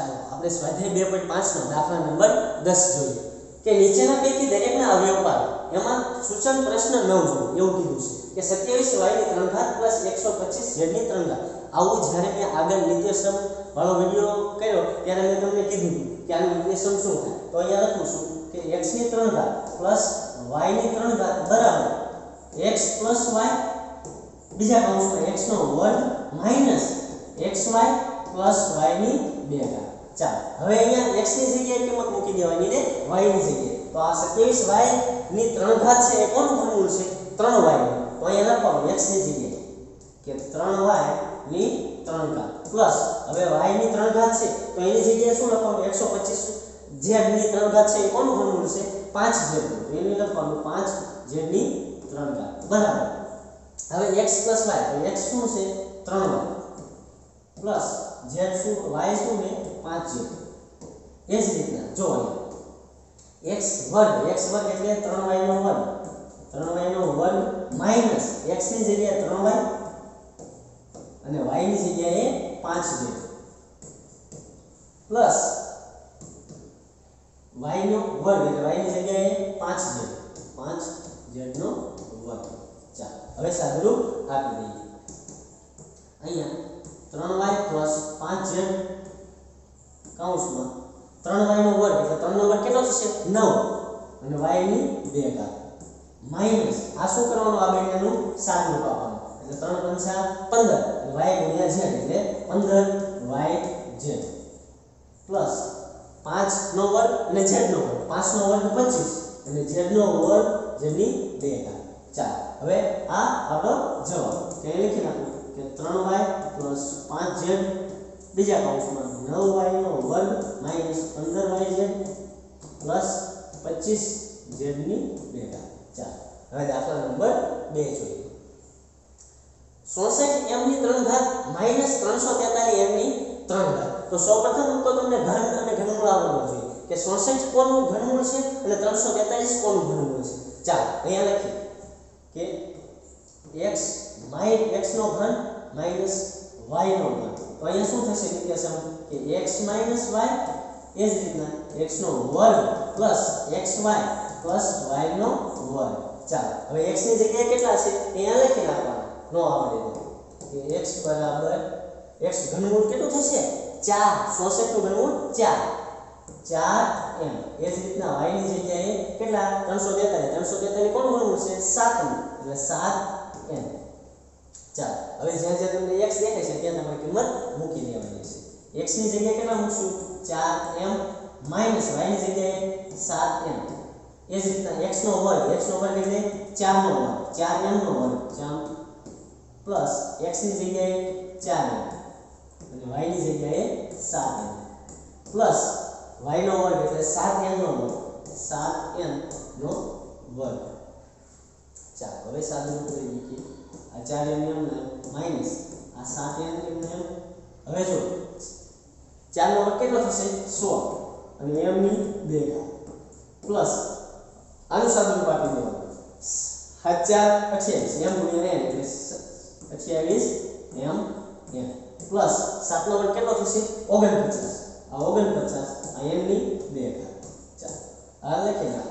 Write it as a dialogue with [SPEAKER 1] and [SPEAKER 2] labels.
[SPEAKER 1] આપણે સ્વાધ્યાય બે પોઈન્ટ પાંચનો દાખલા નંબર દસ જોઈએ. કે નીચેના પૈકી દરેકના અવયવ પાડો. એમાં સૂચન પ્રશ્ન ન જોડો એવું કીધું છે. કે સત્યાવીસ વાયની ત્રણ ઘાત પ્લસ એકસો પચીસ ઝેડની ત્રણ ઘાત. આવું જ્યારે મેં આગળ નિત્યસમ વાળો વીડિયો કર્યો, ત્યારે મેં તમને કીધું કે આનું નિત્યસમ શું થાય. તો અહીંયા લખું છું કે x ની ત્રણ ઘાત પ્લસ y ની ત્રણ ઘાત બરાબર x પ્લસ y બીજા કૌંસમાં x નો વર્ગ માઇનસ xy પ્લસ y ની બે ઘાત. ચાલો. હવે અહીંયા x ની જગ્યાએ કિંમત મૂકી દેવાની ને y ની જગ્યાએ. તો આ 27y ની ત્રણ ઘાત છે એ કોનું ઘનમૂળ છે? 3y નું. તો અહીંયા લખવાનું x ની જગ્યાએ. કે 3y ની ત્રણ ઘાત. પ્લસ હવે y ની ત્રણ ઘાત છે, તો એની જગ્યાએ શું લખવાનું? 125 z ની ત્રણ ઘાત છે એ કોનું ઘનમૂળ છે? 5 z નું. તો એને લખવાનું 5 z ની ત્રણ ઘાત. બરાબર. હવે x y. તો x શું છે? 3y પ્લસ z શું, y શું ને 5z એ જ રીતના, જો અહીંયા. x વર્ગ x વર્ગ એટલે 3y નો વર્ગ. 3y નો વર્ગ માઇનસ x ની જગ્યાએ 3y અને y ની જગ્યાએ 5z પ્લસ y નો વર્ગ એટલે y ની જગ્યાએ 5z 5z નો વર્ગ. ચાલો, હવે સાદુરૂપ આપી દઈએ. અહીંયા 3y 5z કૌંસમાં ત્રણ વાયનો વર્ગ, એટલે 3 નો વર્ગ કેટલો થશે? નવ. અને વાયની બે 2 ઘાત. માઇનસ આ શું કરવાનું? આ બંનેનું સાદુરૂપ આપવાનું એટલે ત્રણ પંચા પંદર. વાય ગુણ્યા ઝેડ, એટલે 15yz પ્લસ પાંચ નો વર્ગ અને ઝેડ નો વર્ગ. પાંચ નો વર્ગ 25 અને ઝેડ નો વર્ગ જેની બે 2 ઘાત. ચાર હવે આ આપણો જવાબ. કે લખી નાખું કે 3y 5z બીજા કૌંસમાં 9y નો વર્ગ માઇનસ 15yz પ્લસ 25z ની 2 ચાર હવે દાખલા નંબર બે જોઈએ. 66 m ની 3 ઘાત ત્રણસો 343 m ની ત્રણ ઘાત. તો સૌપ્રથમ તો તમને ઘન અને ઘનમૂળ આવડવું જોઈએ. કે 66 કોનું ઘનમૂળ છે અને 343 કોનું ઘનમૂળ છે. ચાલો, અહીંયા લખીએ. કે x માઇન x નો ઘન માઇનસ y નો ઘન તો અહીંયા શું થશે? નિત્યસમ કે x y એ જ રીતના x નો વર્ગ xy y નો વર્ગ. ચાલો, હવે x ની જગ્યાએ કેટલા છે? અહીંયા લખી નાખવાના. નો આવડે તો. કે x બરાબર x ઘનમૂળ કેટલું થશે? 4 66 નું ઘનમૂળ 4 4 એમ. એ જ રીતના y ની જગ્યાએ કેટલા? 343 343 કોણ ઘનમૂળ છે? 7 નું એટલે 7 m ચાલો. હવે જ્યાં જ્યાં તમને x દેખાય છે, ત્યાં તમારે કિંમત મૂકી દેવાની છે. x ની જગ્યાએ કેટલા મૂકશું? 4m માઇનસ y ની જગ્યાએ 7m એ જ રીતના x નો વર્ગ, x નો વર્ગ એટલે 4 નો વર્ગ. 4m નો વર્ગ. 4 પ્લસ x ની જગ્યાએ 4m અને y ની જગ્યાએ 7m પ્લસ y નો વર્ગ એટલે 7m નો વર્ગ. 7m નો વર્ગ. ચાલો, હવે સાદું રૂપ લઈ લઈએ આ 4m એમ ને માઇનસ આ સાત એમ એમ, હવે જો 4 નો વર્ગ કેટલો થશે? સો. અને એમની બે 2 પ્લસ આનું સાદું આપી દેવાનું સાત ચાર અઠ્યાવીસ એમ ગુણ્યા n, એટલે અઠ્યાવીસ એમ એમ પ્લસ સાતનો વર્ગ કેટલો થશે? ઓગણપચાસ. આ ઓગણપચાસ, આ એમની બે ઘાત ચાલો, આ લખી નાખો.